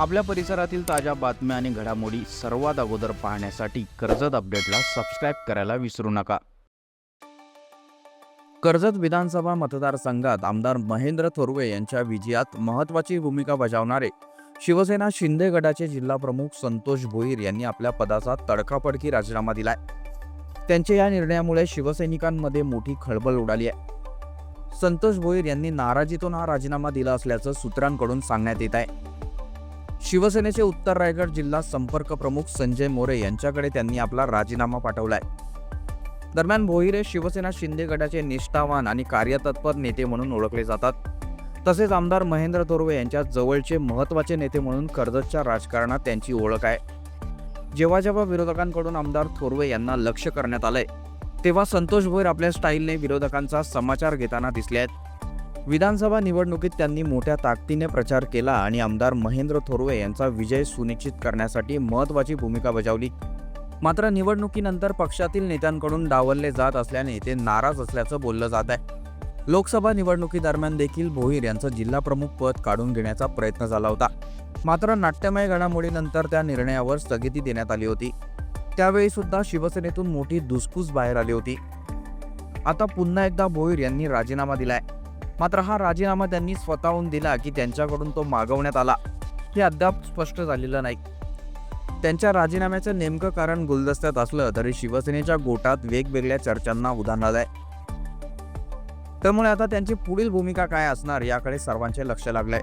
आपल्या परिसरातील ताज्या बातम्या आणि घडामोडी सर्वात अगोदर पाहण्यासाठी कर्जत अपडेटला सबस्क्राईब करायला विसरू नका. कर्जत विधानसभा मतदारसंघात आमदार महेंद्र थोरवे यांच्या विजयात महत्त्वाची भूमिका बजावणारे शिवसेना शिंदे गटाचे जिल्हाप्रमुख संतोष भोईर यांनी आपल्या पदाचा तडकाफडकी राजीनामा दिलाय. त्यांच्या या निर्णयामुळे शिवसैनिकांमध्ये मोठी खळबळ उडाली आहे. संतोष भोईर यांनी नाराजीतून हा राजीनामा दिला असल्याचं सूत्रांकडून सांगण्यात येत आहे. शिवसेनेचे उत्तर रायगड जिल्हा संपर्क प्रमुख संजय मोरे यांच्याकडे त्यांनी आपला राजीनामा पाठवलाय. दरम्यान भोईरे शिवसेना शिंदे गटाचे निष्ठावान आणि कार्यतत्पर नेते म्हणून ओळखले जातात. तसेच आमदार महेंद्र थोरवे यांच्या जवळचे महत्त्वाचे नेते म्हणून कर्जतच्या राजकारणात त्यांची ओळख आहे. जेव्हा जेव्हा विरोधकांकडून आमदार थोरवे यांना लक्ष करण्यात आलंय तेव्हा संतोष भोईर आपल्या स्टाईलने विरोधकांचा समाचार घेताना दिसले आहेत. विधानसभा निवडणुकीत त्यांनी मोठ्या ताकदीने प्रचार केला आणि आमदार महेंद्र थोरवे यांचा विजय सुनिश्चित करण्यासाठी महत्त्वाची भूमिका बजावली. मात्र निवडणुकीनंतर पक्षातील नेत्यांकडून डावलले जात असल्याने ते नाराज असल्याचं बोललं जात आहे. लोकसभा निवडणुकीदरम्यान देखील भोईर यांचं जिल्हाप्रमुख पद काढून घेण्याचा प्रयत्न झाला होता. मात्र नाट्यमय घडामोडीनंतर त्या निर्णयावर स्थगिती देण्यात आली होती. त्यावेळी सुद्धा शिवसेनेतून मोठी धुसफूस बाहेर आली होती. आता पुन्हा एकदा भोईर यांनी राजीनामा दिलाय. मात्र हा राजीनामा त्यांनी स्वतःहून दिला की त्यांच्याकडून तो मागवण्यात आला. हे अद्याप स्पष्ट झालेलं नाही. त्यांच्या राजीनाम्याचं नेमकं कारण गुलदस्त्यात असलं तरी शिवसेनेच्या गोटात वेगवेगळ्या चर्चांना उदाहरण आलंय त्यामुळे आता त्यांची पुढील भूमिका काय असणार याकडे सर्वांचे लक्ष लागलंय.